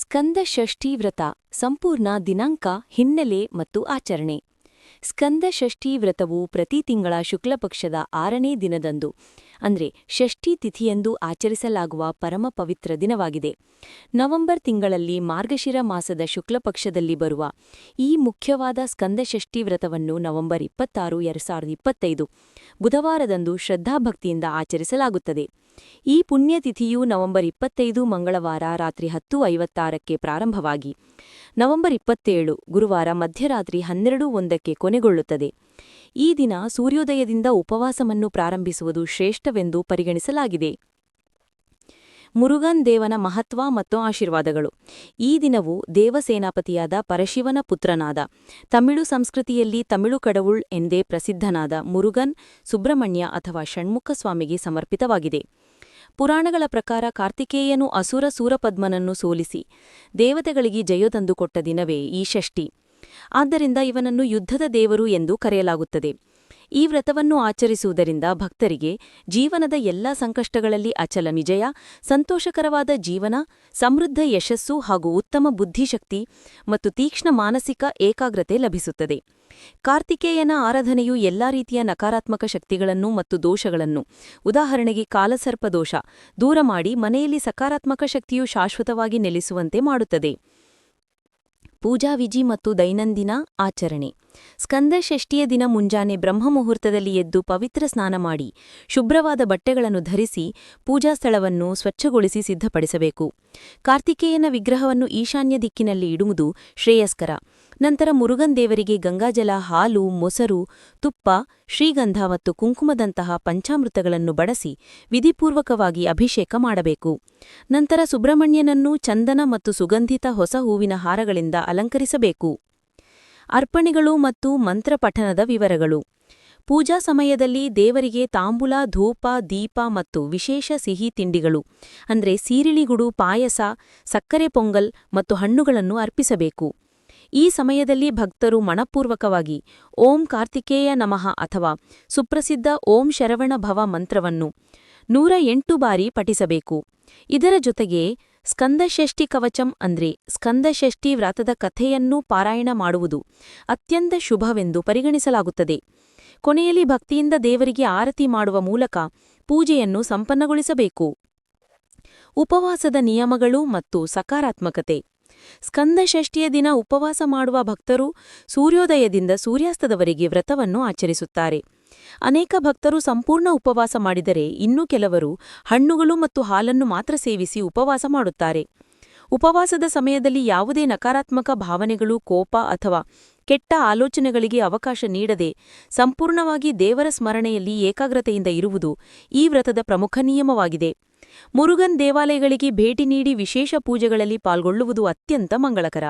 ಸ್ಕಂದ ಷಷ್ಠಿ ವ್ರತ ಸಂಪೂರ್ಣ ದಿನಾಂಕ, ಹಿನ್ನೆಲೆ ಮತ್ತು ಆಚರಣೆ. ಸ್ಕಂದ ಷಷ್ಠಿ ವ್ರತವು ಪ್ರತಿ ತಿಂಗಳ ಶುಕ್ಲಪಕ್ಷದ ಆರನೇ ದಿನದಂದು, ಅಂದರೆ ಷಷ್ಠಿ ತಿಥಿಯಂದು ಆಚರಿಸಲಾಗುವ ಪರಮ ಪವಿತ್ರ ದಿನವಾಗಿದೆ. ನವೆಂಬರ್ ತಿಂಗಳಲ್ಲಿ ಮಾರ್ಗಶಿರ ಮಾಸದ ಶುಕ್ಲಪಕ್ಷದಲ್ಲಿ ಬರುವ ಈ ಮುಖ್ಯವಾದ ಸ್ಕಂದಷಷ್ಠಿ ವ್ರತವನ್ನು ನವೆಂಬರ್ ಇಪ್ಪತ್ತಾರು, ಎರಡು ಸಾವಿರದ ಇಪ್ಪತ್ತೈದು ಬುಧವಾರದಂದು ಶ್ರದ್ಧಾಭಕ್ತಿಯಿಂದ ಆಚರಿಸಲಾಗುತ್ತದೆ. ಈ ಪುಣ್ಯತಿಥಿಯು ನವೆಂಬರ್ ಇಪ್ಪತ್ತೈದು ಮಂಗಳವಾರ ರಾತ್ರಿ ಹತ್ತು ಐವತ್ತಾರಕ್ಕೆ ಪ್ರಾರಂಭವಾಗಿ ನವೆಂಬರ್ ಇಪ್ಪತ್ತೇಳು ಗುರುವಾರ ಮಧ್ಯರಾತ್ರಿ ಹನ್ನೆರಡು ಒಂದಕ್ಕೆ ಕೊನೆಗೊಳ್ಳುತ್ತದೆ. ಈ ದಿನ ಸೂರ್ಯೋದಯದಿಂದ ಉಪವಾಸವನ್ನು ಪ್ರಾರಂಭಿಸುವುದು ಶ್ರೇಷ್ಠವೆಂದು ಪರಿಗಣಿಸಲಾಗಿದೆ. ಮುರುಗನ್ ದೇವನ ಮಹತ್ವ ಮತ್ತು ಆಶೀರ್ವಾದಗಳು. ಈ ದಿನವು ದೇವಸೇನಾಪತಿಯಾದ ಪರಶಿವನ ಪುತ್ರನಾದ ತಮಿಳು ಸಂಸ್ಕೃತಿಯಲ್ಲಿ ತಮಿಳು ಕಡವುಳ್ ಎಂದೇ ಪ್ರಸಿದ್ಧನಾದ ಮುರುಗನ್ ಸುಬ್ರಹ್ಮಣ್ಯ ಅಥವಾ ಷಣ್ಮುಖ ಸ್ವಾಮಿಗೆ ಸಮರ್ಪಿತವಾಗಿದೆ. ಪುರಾಣಗಳ ಪ್ರಕಾರ ಕಾರ್ತಿಕೇಯನು ಅಸುರ ಸೂರಪದ್ಮನನ್ನು ಸೋಲಿಸಿ, ದೇವತೆಗಳಿಗೆ ಜಯ ತಂದುಕೊಟ್ಟ ದಿನವೇ ಈ ಷಷ್ಠಿ. ಆದ್ದರಿಂದ ಇವನನ್ನು ಯುದ್ಧದ ದೇವರು ಎಂದು ಕರೆಯಲಾಗುತ್ತದೆ. ಈ ವ್ರತವನ್ನು ಆಚರಿಸುವುದರಿಂದ ಭಕ್ತರಿಗೆ ಜೀವನದ ಎಲ್ಲಾ ಸಂಕಷ್ಟಗಳಲ್ಲಿ ಅಚಲ ವಿಜಯ, ಸಂತೋಷಕರವಾದ ಜೀವನ, ಸಮೃದ್ಧ ಯಶಸ್ಸು ಹಾಗೂ ಉತ್ತಮ ಬುದ್ಧಿಶಕ್ತಿ ಮತ್ತು ತೀಕ್ಷ್ಣ ಮಾನಸಿಕ ಏಕಾಗ್ರತೆ ಲಭಿಸುತ್ತದೆ. ಕಾರ್ತಿಕೇಯನ ಆರಾಧನೆಯು ಎಲ್ಲಾ ರೀತಿಯ ನಕಾರಾತ್ಮಕ ಶಕ್ತಿಗಳನ್ನು ಮತ್ತು ದೋಷಗಳನ್ನು, ಉದಾಹರಣೆಗೆ ಕಾಲಸರ್ಪ ದೋಷ, ದೂರ ಮಾಡಿ ಮನೆಯಲ್ಲಿ ಸಕಾರಾತ್ಮಕ ಶಕ್ತಿಯು ಶಾಶ್ವತವಾಗಿ ನೆಲೆಸುವಂತೆ ಮಾಡುತ್ತದೆ. ಪೂಜಾ ವಿಜಿ ಮತ್ತು ದೈನಂದಿನ ಆಚರಣೆ. ಸ್ಕಂದ ಷಷ್ಠಿಯ ದಿನ ಮುಂಜಾನೆ ಬ್ರಹ್ಮಮುಹೂರ್ತದಲ್ಲಿ ಎದ್ದು ಪವಿತ್ರ ಸ್ನಾನ ಮಾಡಿ ಶುಭ್ರವಾದ ಬಟ್ಟೆಗಳನ್ನು ಧರಿಸಿ ಪೂಜಾ ಸ್ಥಳವನ್ನು ಸ್ವಚ್ಛಗೊಳಿಸಿ ಸಿದ್ಧಪಡಿಸಬೇಕು. ಕಾರ್ತಿಕೇಯನ ವಿಗ್ರಹವನ್ನು ಈಶಾನ್ಯ ದಿಕ್ಕಿನಲ್ಲಿ ಇಡುವುದು ಶ್ರೇಯಸ್ಕರ. ನಂತರ ಮುರುಗನ್ ದೇವರಿಗೆ ಗಂಗಾಜಲ, ಹಾಲು, ಮೊಸರು, ತುಪ್ಪ, ಶ್ರೀಗಂಧ ಮತ್ತು ಕುಂಕುಮದಂತಹ ಪಂಚಾಮೃತಗಳನ್ನು ಬಳಸಿ ವಿಧಿಪೂರ್ವಕವಾಗಿ ಅಭಿಷೇಕ ಮಾಡಬೇಕು. ನಂತರ ಸುಬ್ರಹ್ಮಣ್ಯನನ್ನು ಚಂದನ ಮತ್ತು ಸುಗಂಧಿತ ಹೊಸ ಹೂವಿನ ಹಾರಗಳಿಂದ ಅಲಂಕರಿಸಬೇಕು. ಅರ್ಪಣೆಗಳು ಮತ್ತು ಮಂತ್ರಪಠನದ ವಿವರಗಳು. ಪೂಜಾ ಸಮಯದಲ್ಲಿ ದೇವರಿಗೆ ತಾಂಬೂಲ, ಧೂಪ, ದೀಪ ಮತ್ತು ವಿಶೇಷ ಸಿಹಿ ತಿಂಡಿಗಳು, ಅಂದರೆ ಸೀರಿಳಿಗುಡು, ಪಾಯಸ, ಸಕ್ಕರೆ ಪೊಂಗಲ್ ಮತ್ತು ಹಣ್ಣುಗಳನ್ನು ಅರ್ಪಿಸಬೇಕು. ಈ ಸಮಯದಲ್ಲಿ ಭಕ್ತರು ಮನಪೂರ್ವಕವಾಗಿ ಓಂ ಕಾರ್ತಿಕೇಯ ನಮಃ ಅಥವಾ ಸುಪ್ರಸಿದ್ಧ ಓಂ ಶರವಣ ಭವ ಮಂತ್ರವನ್ನು ನೂರ ಎಂಟು ಬಾರಿ ಪಠಿಸಬೇಕು. ಇದರ ಜೊತೆಗೆ ಸ್ಕಂದಷಷ್ಠಿ ಕವಚಂ ಅಂದ್ರೆ ಸ್ಕಂದಷಷ್ಠಿ ವ್ರತದ ಕಥೆಯನ್ನೂ ಪಾರಾಯಣ ಮಾಡುವುದು ಅತ್ಯಂತ ಶುಭವೆಂದು ಪರಿಗಣಿಸಲಾಗುತ್ತದೆ. ಕೊನೆಯಲ್ಲಿ ಭಕ್ತಿಯಿಂದ ದೇವರಿಗೆ ಆರತಿ ಮಾಡುವ ಮೂಲಕ ಪೂಜೆಯನ್ನು ಸಂಪನ್ನಗೊಳಿಸಬೇಕು. ಉಪವಾಸದ ನಿಯಮಗಳು ಮತ್ತು ಸಕಾರಾತ್ಮಕತೆ. ಸ್ಕಂದಷಷ್ಠಿಯ ದಿನ ಉಪವಾಸ ಮಾಡುವ ಭಕ್ತರು ಸೂರ್ಯೋದಯದಿಂದ ಸೂರ್ಯಾಸ್ತದವರೆಗೆ ವ್ರತವನ್ನು ಆಚರಿಸುತ್ತಾರೆ. ಅನೇಕ ಭಕ್ತರು ಸಂಪೂರ್ಣ ಉಪವಾಸ ಮಾಡಿದರೆ ಇನ್ನೂ ಕೆಲವರು ಹಣ್ಣುಗಳು ಮತ್ತು ಹಾಲನ್ನು ಮಾತ್ರ ಸೇವಿಸಿ ಉಪವಾಸ ಮಾಡುತ್ತಾರೆ. ಉಪವಾಸದ ಸಮಯದಲ್ಲಿ ಯಾವುದೇ ನಕಾರಾತ್ಮಕ ಭಾವನೆಗಳು, ಕೋಪ ಅಥವಾ ಕೆಟ್ಟ ಆಲೋಚನೆಗಳಿಗೆ ಅವಕಾಶ ನೀಡದೆ ಸಂಪೂರ್ಣವಾಗಿ ದೇವರ ಸ್ಮರಣೆಯಲ್ಲಿ ಏಕಾಗ್ರತೆಯಿಂದ ಇರುವುದು ಈ ವ್ರತದ ಪ್ರಮುಖ ನಿಯಮವಾಗಿದೆ. ಮುರುಗನ್ ದೇವಾಲಯಗಳಿಗೆ ಭೇಟಿ ನೀಡಿ ವಿಶೇಷ ಪೂಜೆಗಳಲ್ಲಿ ಪಾಲ್ಗೊಳ್ಳುವುದು ಅತ್ಯಂತ ಮಂಗಳಕರ.